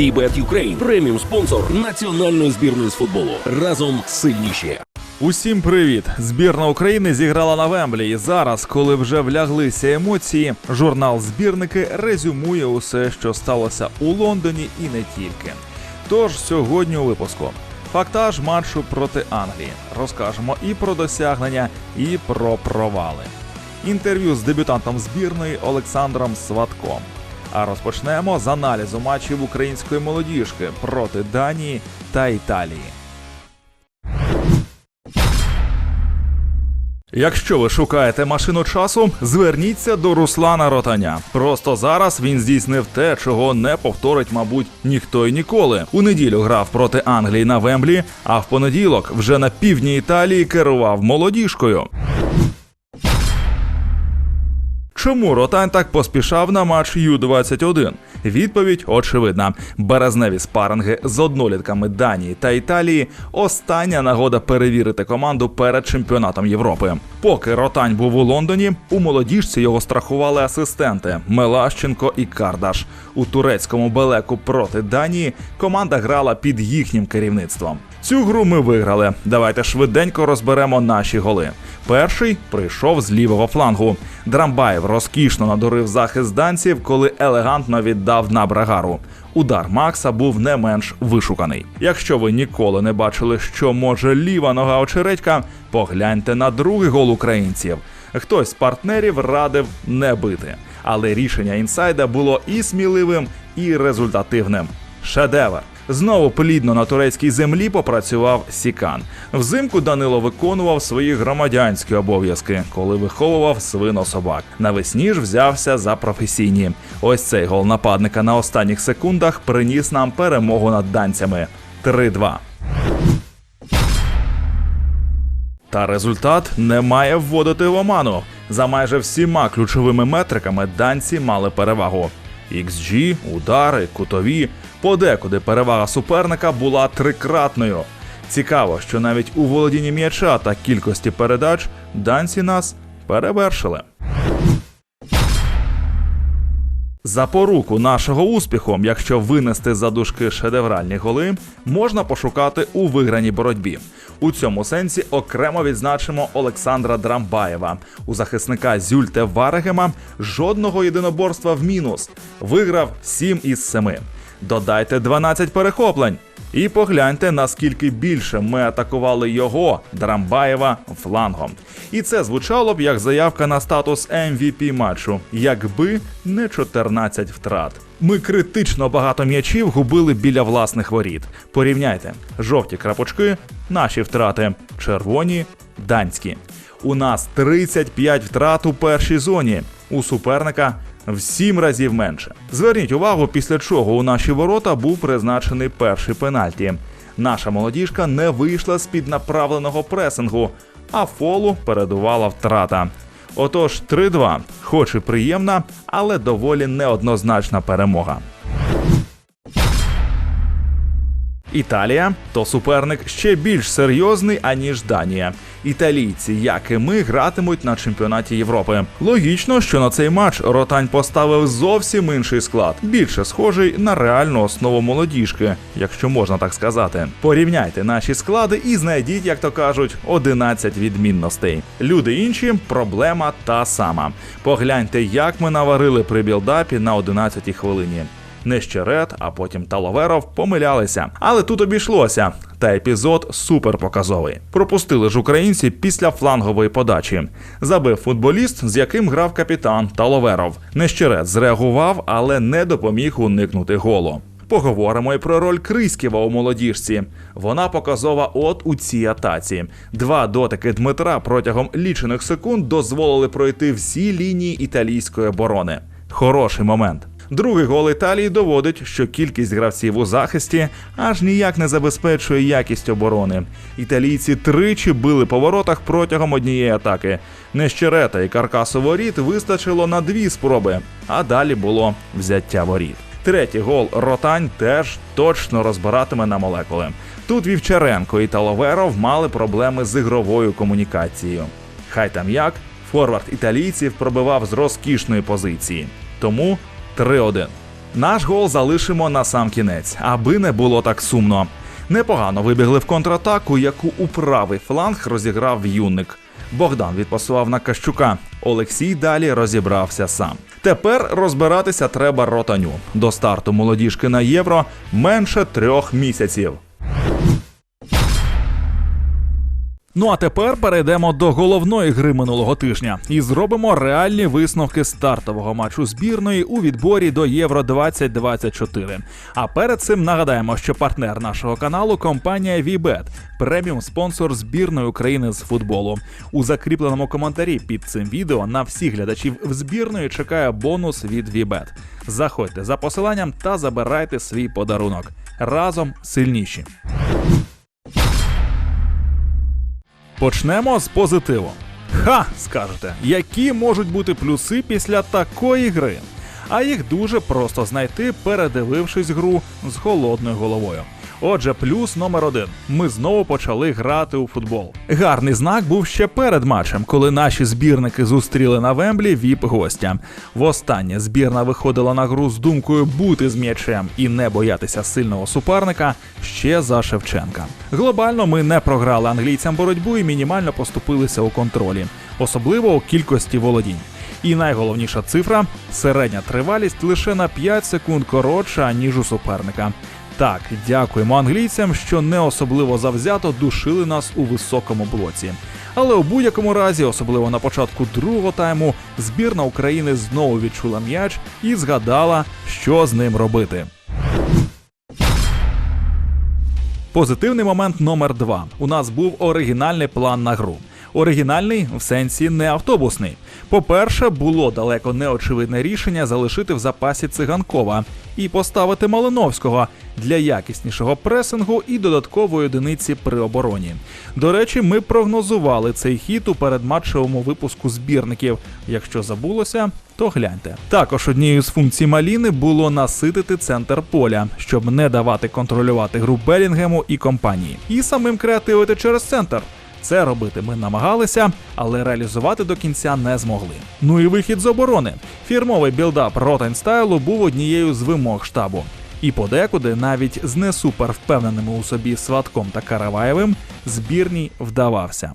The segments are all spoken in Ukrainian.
VBET Ukraine – преміум спонсор національної збірної з футболу. Разом сильніші. Усім привіт! Збірна України зіграла на Вемблі. І зараз, коли вже вляглися емоції, журнал збірники резюмує усе, що сталося у Лондоні і не тільки. Тож сьогодні у випуску фактаж матчу проти Англії. Розкажемо і про досягнення, і про провали. Інтерв'ю з дебютантом збірної Олександром Сватком. А розпочнемо з аналізу матчів української молодіжки проти Данії та Італії. Якщо ви шукаєте машину часу, зверніться до Руслана Ротаня. Просто зараз він здійснив те, чого не повторить, мабуть, ніхто й ніколи. У неділю грав проти Англії на Вемблі, а в понеділок вже на півдні Італії керував молодіжкою. Чому Ротань так поспішав на матч Ю-21? Відповідь очевидна: березневі спаринги з однолітками Данії та Італії остання нагода перевірити команду перед чемпіонатом Європи. Поки Ротань був у Лондоні, у молодіжці його страхували асистенти Мелащенко і Кардаш. У турецькому белеку проти Данії команда грала під їхнім керівництвом. Цю гру ми виграли. Давайте швиденько розберемо наші голи. Перший прийшов з лівого флангу. Драмбаєв розкішно надурив захист данців, коли елегантно віддав на брагару. Удар Макса був не менш вишуканий. Якщо ви ніколи не бачили, що може ліва нога очередька, погляньте на другий гол українців. Хтось з партнерів радив не бити, але рішення інсайда було і сміливим, і результативним. Шедевр. Знову плідно на турецькій землі попрацював Сікан. Взимку Данило виконував свої громадянські обов'язки, коли виховував свинособак. Навесні ж взявся за професійні. Ось цей гол нападника на останніх секундах приніс нам перемогу над данцями 3-2. Та результат не має вводити в оману. За майже всіма ключовими метриками данці мали перевагу. XG, удари, кутові. Подекуди перевага суперника була трикратною. Цікаво, що навіть у володінні м'яча та кількості передач данці нас перевершили. Запоруку нашого успіху, якщо винести за дужки шедевральні голи, можна пошукати у виграній боротьбі. У цьому сенсі окремо відзначимо Олександра Драмбаєва. У захисника Зюльте Варегема жодного єдиноборства в мінус. Виграв 7 із 7. Додайте 12 перехоплень. І погляньте, наскільки більше ми атакували його, Драмбаєва, флангом. І це звучало б як заявка на статус MVP матчу, якби не 14 втрат. Ми критично багато м'ячів губили біля власних воріт. Порівняйте, жовті крапочки, наші втрати, червоні, данські. У нас 35 втрат у першій зоні, у суперника в сім разів менше. Зверніть увагу, після чого у наші ворота був призначений перший пенальті. Наша молодіжка не вийшла з під направленого пресингу, а фолу передувала втрата. Отож, 3-2, хоч і приємна, але доволі неоднозначна перемога. Італія то суперник ще більш серйозний аніж Данія. Італійці, як і ми, гратимуть на чемпіонаті Європи. Логічно, що на цей матч Ротань поставив зовсім інший склад, більше схожий на реальну основу молодіжки, якщо можна так сказати. Порівняйте наші склади і знайдіть, як то кажуть, 11 відмінностей. Люди інші проблема та сама. Погляньте, як ми наварили при білдапі на 11-й хвилині. Нещерет, а потім Таловеров помилялися. Але тут обійшлося. Та епізод суперпоказовий. Пропустили ж українці після флангової подачі. Забив футболіст, з яким грав капітан Таловеров. Нещерет зреагував, але не допоміг уникнути голу. Поговоримо і про роль Криськіва у молодіжці. Вона показова от у цій атаці. Два дотики Дмитра протягом лічених секунд дозволили пройти всі лінії італійської оборони. Хороший момент. Другий гол Італії доводить, що кількість гравців у захисті аж ніяк не забезпечує якість оборони. Італійці тричі били по воротах протягом однієї атаки. Нещерета і каркасу воріт вистачило на дві спроби, а далі було взяття воріт. Третій гол Ротань теж точно розбиратиме на молекули. Тут Вівчаренко і Таловеров мали проблеми з ігровою комунікацією. Хай там як, форвард італійців пробивав з розкішної позиції. Тому 3-1. Наш гол залишимо на сам кінець, аби не було так сумно. Непогано вибігли в контратаку, яку у правий фланг розіграв юник. Богдан відпасував на Кащука. Олексій далі розібрався сам. Тепер розбиратися треба ротаню. До старту молодіжки на євро менше трьох місяців. Ну а тепер перейдемо до головної гри минулого тижня і зробимо реальні висновки стартового матчу збірної у відборі до Євро 2024. А перед цим нагадаємо, що партнер нашого каналу компанія VBET, преміум спонсор збірної України з футболу. У закріпленому коментарі під цим відео на всіх глядачів в збірної чекає бонус від VBET. Заходьте за посиланням та забирайте свій подарунок. Разом сильніші. Почнемо з позитиву. Ха, скажете, які можуть бути плюси після такої гри? А їх дуже просто знайти, передивившись гру з холодною головою. Отже, плюс номер один. Ми знову почали грати у футбол. Гарний знак був ще перед матчем, коли наші збірники зустріли на Вемблі віп гостя. Востаннє збірна виходила на гру з думкою бути з м'ячем і не боятися сильного суперника ще за Шевченка. Глобально ми не програли англійцям боротьбу і мінімально поступилися у контролі, особливо у кількості володінь. І найголовніша цифра середня тривалість лише на 5 секунд коротша, ніж у суперника. Так, дякуємо англійцям, що не особливо завзято душили нас у високому блоці. Але у будь-якому разі, особливо на початку другого тайму, збірна України знову відчула м'яч і згадала, що з ним робити. Позитивний момент номер два. У нас був оригінальний план на гру. Оригінальний в сенсі не автобусний. По-перше, було далеко неочевидне рішення залишити в запасі циганкова і поставити Малиновського для якіснішого пресингу і додаткової одиниці при обороні. До речі, ми прогнозували цей хід у передматчевому випуску збірників. Якщо забулося, то гляньте. Також однією з функцій Маліни було наситити центр поля, щоб не давати контролювати гру Белінгему і компанії, і самим креативити через центр. Це робити ми намагалися, але реалізувати до кінця не змогли. Ну і вихід з оборони. Фірмовий білдап Ротенстайлу був однією з вимог штабу. І подекуди, навіть з не супер впевненими у собі Сватком та Караваєвим, збірній вдавався.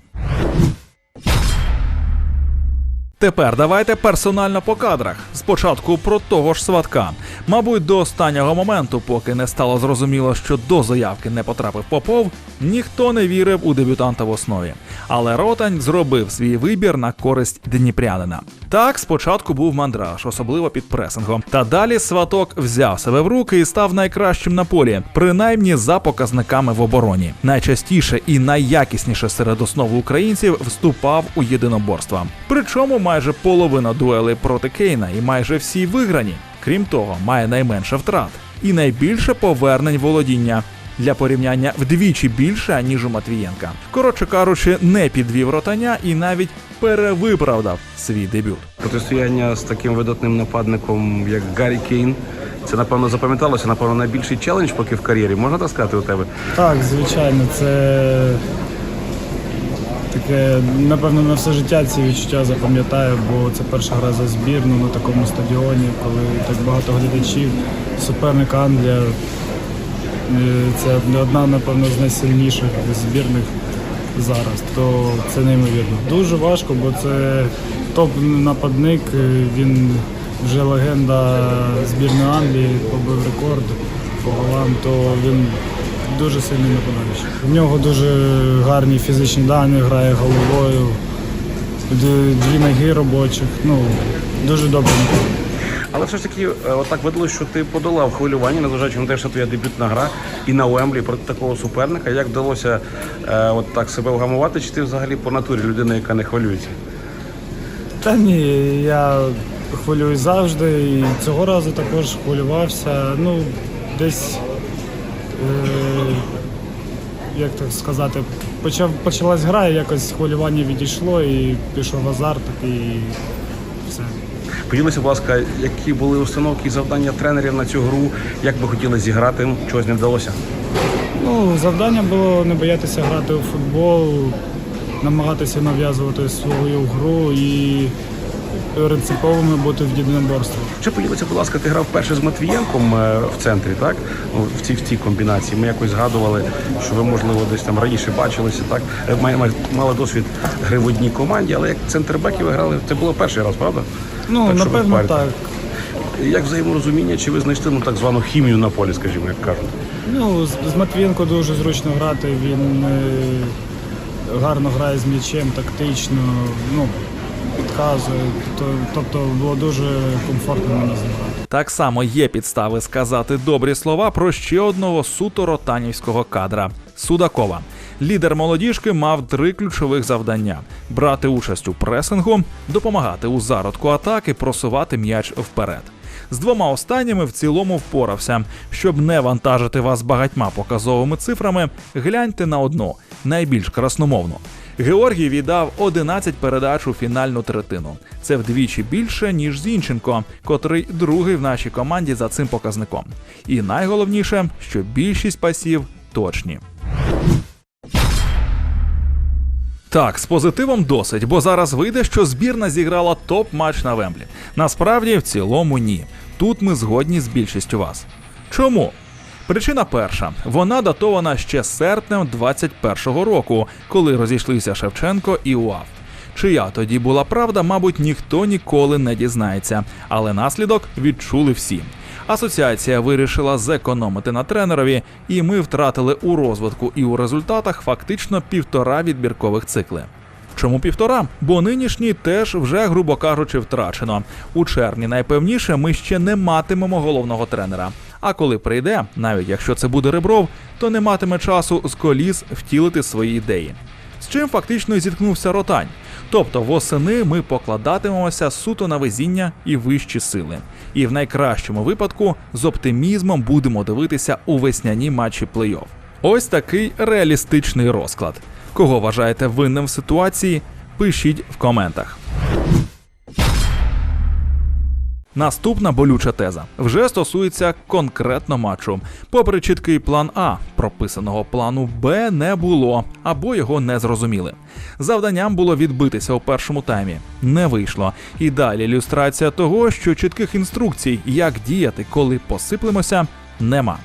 Тепер давайте персонально по кадрах. Спочатку про того ж сватка. Мабуть, до останнього моменту, поки не стало зрозуміло, що до заявки не потрапив Попов, ніхто не вірив у дебютанта в основі. Але Ротань зробив свій вибір на користь дніпрянина. Так, спочатку був мандраж, особливо під пресингом. Та далі сваток взяв себе в руки і став найкращим на полі, принаймні за показниками в обороні. Найчастіше і найякісніше серед основ українців вступав у єдиноборства. Причому майже половина дуелей проти Кейна і майже всі виграні. Крім того, має найменше втрат і найбільше повернень володіння. Для порівняння вдвічі більше, ніж у Матвієнка. Коротше кажучи, не підвів ротаня і навіть перевиправдав свій дебют. Протистояння з таким видатним нападником, як Гаррі Кейн. Це напевно запам'яталося, напевно, найбільший челендж поки в кар'єрі. Можна так сказати у тебе? Так, звичайно, це таке, напевно, на все життя ці відчуття запам'ятаю, бо це перша гра за збірну на такому стадіоні, коли так багато глядачів, суперник Англія. Е, Це одна, напевно, з найсильніших збірних зараз, то це неймовірно. Дуже важко, бо це топ-нападник, е, він вже легенда збірної Англії, побив рекорд по голам, то він дуже сильний нападаючий. У нього дуже гарні фізичні дані, грає головою, дві ноги робочих. Ну, дуже добре. Але все ж таки, е, отак видалося, що ти подолав хвилювання, незважаючи на те, що твоя дебютна гра і на Уемблі проти такого суперника. Як вдалося е, от так себе вгамувати? Чи ти взагалі по натурі людина, яка не хвилюється? Та ні, я хвилююсь завжди і цього разу також хвилювався. Ну, десь, як так сказати, почав, почалась гра, і якось хвилювання відійшло і пішов азарт і все. Поділися, будь ласка, які були установки і завдання тренерів на цю гру, як би хотіли зіграти, чогось не вдалося. Ну, завдання було не боятися грати у футбол, намагатися нав'язувати свою гру і принциповими бути в єдиноборстві. Чи поділися, будь ласка, ти грав перше з Матвієнком е, в центрі, так? Ну, в цій в цій комбінації. Ми якось згадували, що ви, можливо, десь там раніше бачилися, так? Е, Мали досвід гри в одній команді, але як центрбеки ви грали, це було перший раз, правда? Ну, Так, напевно, так. Як взаєморозуміння, чи ви знайшли ну, так звану хімію на полі, скажімо, як кажуть? Ну, з, з Матвієнко дуже зручно грати. Він е, гарно грає з м'ячем, тактично, ну, підказує. То- Тобто було дуже комфортно мені з ним грати. Так само є підстави сказати добрі слова про ще одного суто ротанівського кадра Судакова. Лідер молодіжки мав три ключових завдання: брати участь у пресингу, допомагати у зародку атаки, просувати м'яч вперед. З двома останніми в цілому впорався. Щоб не вантажити вас багатьма показовими цифрами, гляньте на одну найбільш красномовну. Георгій віддав 11 передач у фінальну третину. Це вдвічі більше, ніж Зінченко, котрий другий в нашій команді за цим показником. І найголовніше, що більшість пасів точні. Так, з позитивом досить, бо зараз вийде, що збірна зіграла топ-матч на Вемблі. Насправді, в цілому ні. Тут ми згодні з більшістю вас. Чому? Причина перша: вона датована ще серпнем 21-го року, коли розійшлися Шевченко і УАФ. Чия тоді була правда, мабуть, ніхто ніколи не дізнається, але наслідок відчули всі. Асоціація вирішила зекономити на тренерові, і ми втратили у розвитку і у результатах фактично півтора відбіркових цикли. Чому півтора? Бо нинішній теж вже, грубо кажучи, втрачено. У червні найпевніше ми ще не матимемо головного тренера. А коли прийде, навіть якщо це буде Ребров, то не матиме часу з коліс втілити свої ідеї. З чим фактично і зіткнувся ротань. Тобто восени ми покладатимемося суто на везіння і вищі сили. І в найкращому випадку з оптимізмом будемо дивитися у весняні матчі плей-офф. Ось такий реалістичний розклад. Кого вважаєте винним в ситуації? Пишіть в коментах. Наступна болюча теза вже стосується конкретно матчу. Попри чіткий план А, прописаного плану Б не було або його не зрозуміли. Завданням було відбитися у першому таймі. Не вийшло. І далі ілюстрація того, що чітких інструкцій, як діяти, коли посиплемося, нема.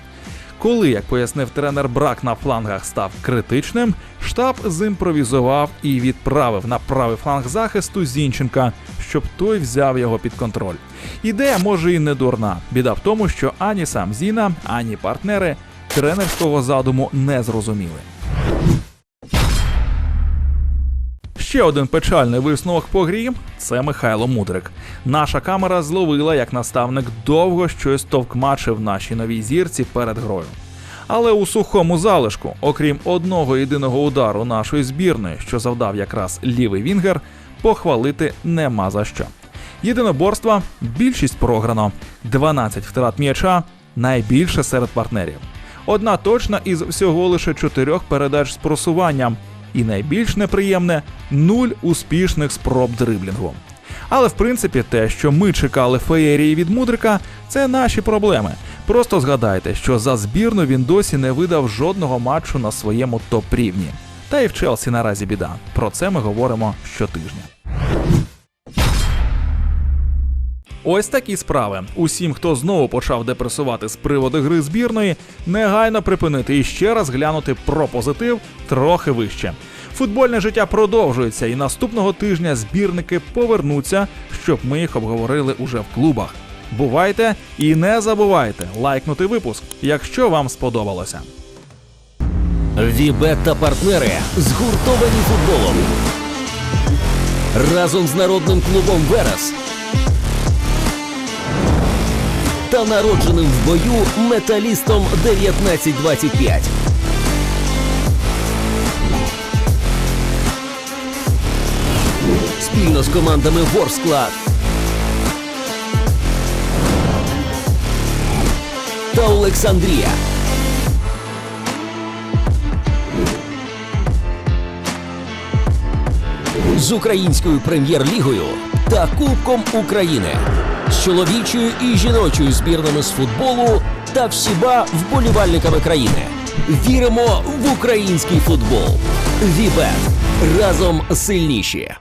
Коли, як пояснив тренер, брак на флангах став критичним, штаб зімпровізував і відправив на правий фланг захисту Зінченка, щоб той взяв його під контроль. Ідея може і не дурна. Біда в тому, що ані сам Зіна, ані партнери тренерського задуму не зрозуміли. Ще один печальний висновок по грі це Михайло Мудрик. Наша камера зловила, як наставник довго щось товкмачив нашій новій зірці перед грою. Але у сухому залишку, окрім одного єдиного удару нашої збірної, що завдав якраз лівий вінгер, похвалити нема за що. Єдиноборства більшість програно, 12 втрат м'яча найбільше серед партнерів. Одна точна із всього лише чотирьох передач з просуванням, і найбільш неприємне нуль успішних спроб дриблінгу. Але в принципі, те, що ми чекали феєрії від мудрика, це наші проблеми. Просто згадайте, що за збірну він досі не видав жодного матчу на своєму топ-рівні. Та й в Челсі наразі біда. Про це ми говоримо щотижня. Ось такі справи. Усім, хто знову почав депресувати з приводу гри збірної, негайно припинити і ще раз глянути про позитив трохи вище. Футбольне життя продовжується, і наступного тижня збірники повернуться, щоб ми їх обговорили уже в клубах. Бувайте і не забувайте лайкнути випуск, якщо вам сподобалося. Вібет та партнери згуртовані футболом. Разом з народним клубом Верес народженим в бою металістом 1925. Спільно з командами Ворсклад та Олександрія. з українською прем'єр-лігою та Кубком України, чоловічою і жіночою збірними з футболу та всіма вболівальниками країни. Віримо в український футбол. Вібет разом сильніші.